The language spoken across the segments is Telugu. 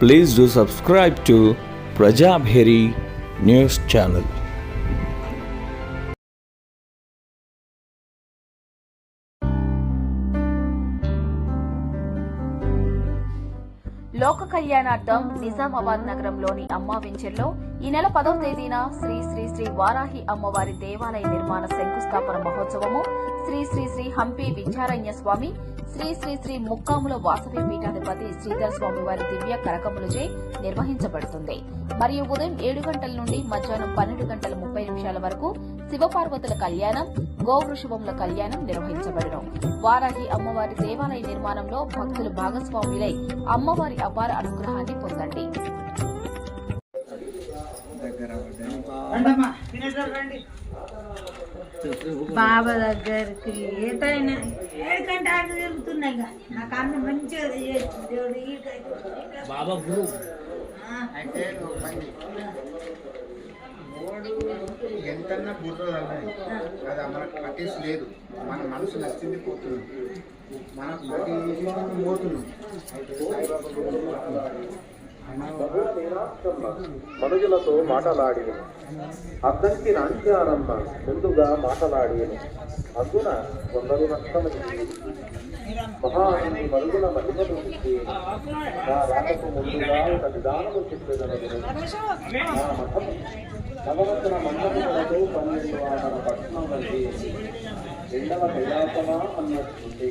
Please do subscribe to Prajabheri news channel. లోక కళ్యాణార్థం నిజామాబాద్ నగరంలోని అమ్మా వెంచర్లో ఈ నెల పదవ తేదీన శ్రీ శ్రీ శ్రీ వారాహి అమ్మవారి దేవాలయ నిర్మాణ శంకుస్థాపన మహోత్సవము శ్రీ శ్రీ శ్రీ హంపి విద్యారణ్య స్వామి శ్రీ శ్రీ శ్రీ ముక్కాముల వాసవి పీఠాధిపతి శ్రీధర స్వామి వారి దివ్య కరకములచే నిర్వహించబడుతుంది. మరియు ఉదయం ఏడు గంటల నుండి మధ్యాహ్నం పన్నెండు గంటల ముప్పై నిమిషాల వరకు శివపార్వతుల కళ్యాణం గోవృషభముల కళ్యాణం నిర్వహించబడను. వారాహి అమ్మవారి దేవాలయ నిర్మాణంలో భక్తులు భాగస్వాములై అమ్మవారి అపార అనుగ్రహాన్ని పొందండి. బాబా దగ్గరికి ఏటైనా ఏడుకంటే ఆట తిరుగుతున్నాయి ఇక. నాకు అన్న మంచిగా. దేవుడు బాబా గురు. అయితే మూడు ఎంతన్నా బుర్ర. అది మనకు పట్టేసి లేదు. మన మనసు నచ్చింది పోతున్నాం మనకు మట్టి పోతున్నాం అయితే సాయిబాబా గురించి మనుజులతో మాటలాడిను. అద్దంకి నాట్యారమ్మ ముందుగా మాటలాడిను. అందున కొందరు నష్టమైంది మహాని మరుగుల మహిమను నా రాకకు ముందుగా ఒక విధానము చెప్పేదనను నా మఠం నవరత్న మండపములతో పన్నెండు ఆమెల పట్టణం వంటి రెండవ కైలాసమా అన్నట్టుంటే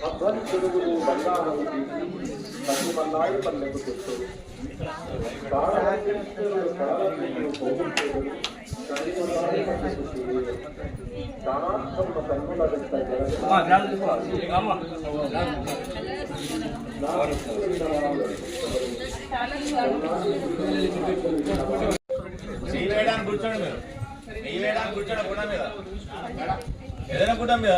చేత అధ్వని చెరువులు బంగారం పది మన్నాయి పల్లెకు వేయడానికి కూర్చోండి మీరు. నెయ్యి వేయడానికి కూర్చోండి గుడ్డ మీద ఏదైనా గుడ్డ మీద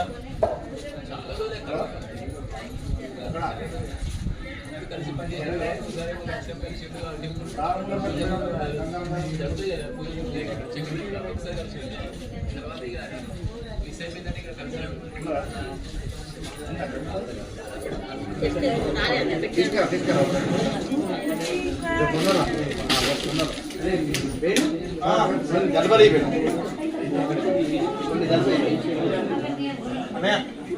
తీసుకురా తీసుకురా గడబడి అన్నయ్య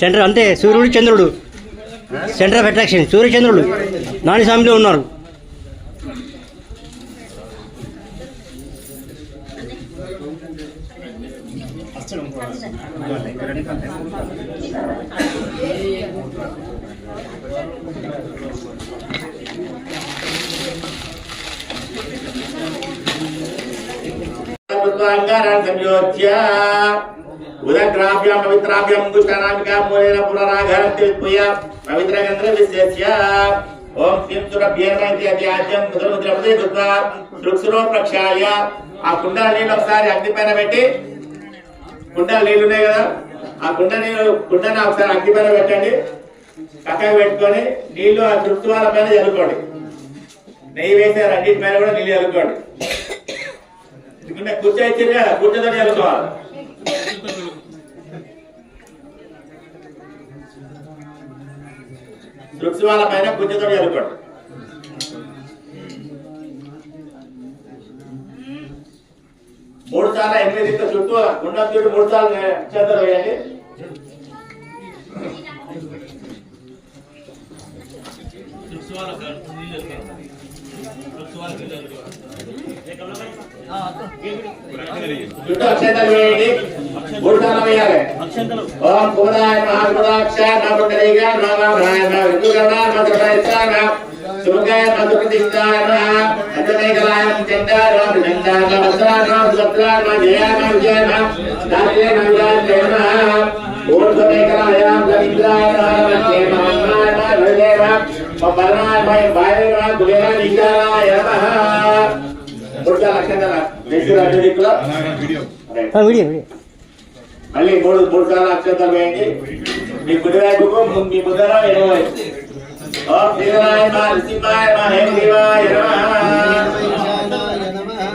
సెంటర్ అంతే సూర్యుడు చంద్రుడు. సెంటర్ ఆఫ్ అట్రాక్షన్ సూర్య చంద్రుడు నాని స్వామిలో ఉన్నారు పుష్పాంగారాన్ని సంయోజ్య ఉదగ్రాభ్యాం పవిత్రాభ్యాం పుష్టానామికా మూలేన పునరాఘారం తిరుత్పుయ పవిత్ర గంధ్ర విశేష్య ఓం శ్రీం సురభ్యే నమః అధ్యాత్యం ముద్రముద్రపదే దుర్గా సృక్సురో ప్రక్షాళ్య ఆ కుండ నీళ్ళు ఒకసారి అగ్ని పైన పెట్టి కుండ నీళ్ళు ఉన్నాయి కదా ఆ కుండ నీళ్ళు కుండని ఒకసారి అగ్ని పైన పెట్టండి పక్కకు పెట్టుకొని నీళ్ళు ఆ తృప్తివాల పైన చల్లుకోండి. నెయ్యి వేసే రెండింటి పైన కూడా నీళ్ళు చల్లుకోండి. ఎందుకంటే కూర్చో ఇచ్చారు కదా కూర్చోతో చల్లుకోవాలి వృక్షాల పైన గుజ్జుతో చదువుకోండి మూడు సార్లు ఎనిమిది ఇంత చుట్టూ గుండం చుట్టూ మూడు సార్లు చేతులు వేయండి చుట్టూ అక్షంతలు ఓం కుమరాయ మహాకుమరాక్ష నమృతరేయ నమరాయ నమృతగణాయ నమృతైతాన సుమగాయ నమృతదిష్టాయ నమః అంజనేయకలాయ చందాయ నమృతందాయ నమస్రాయ నమస్రాయ నమజయాయ నమజయాయ నమః దార్య నమజయాయ నమః ఊర్ధ్వనేకలాయ గవింద్రాయ నమః మహాయ నమః మమరాయ మయ భాయన కులేన నిజాయ నమః మూడు లక్షణాల నెక్స్ట్ రెండు దిక్కులో ఆ, వీడియో వీడియో మళ్ళీ మూడు మూడు సార్లు అక్షంతలు వేయండి మీ కుడి వైపుకు ము- మీ ముద్ర ఎడమ వైపు ఓం శ్రీరాయ మా నృసింహాయ మా హేమదేవాయ నమః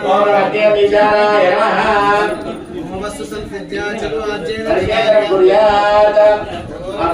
ఓం రత్య విచారాయ నమః పరిచయం కుర్యాత్ ఆ పుణ్యాలు గురు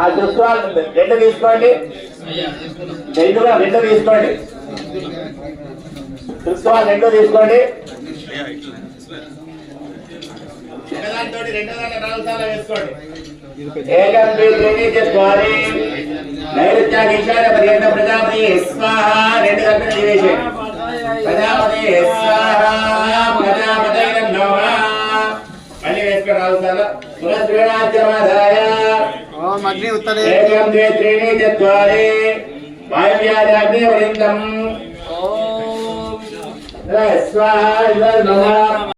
ఆ దృష్టాలు రెండు తీసుకోండి. రెండుగా రెండు తీసుకోండి. దృష్టాలు రెండు తీసుకోండి. ఏకం పర్యంత ప్రజాపతి. స్వాహ. రెండు ప్రజాపతి స్వాహ. ప్రజాపతి. ఓం అగ్ని ఉత్తరే. ఏకం ద్వే త్రీణి చత్వారి. వాయువ్యాగ్నిపర్యంతం స్వాహ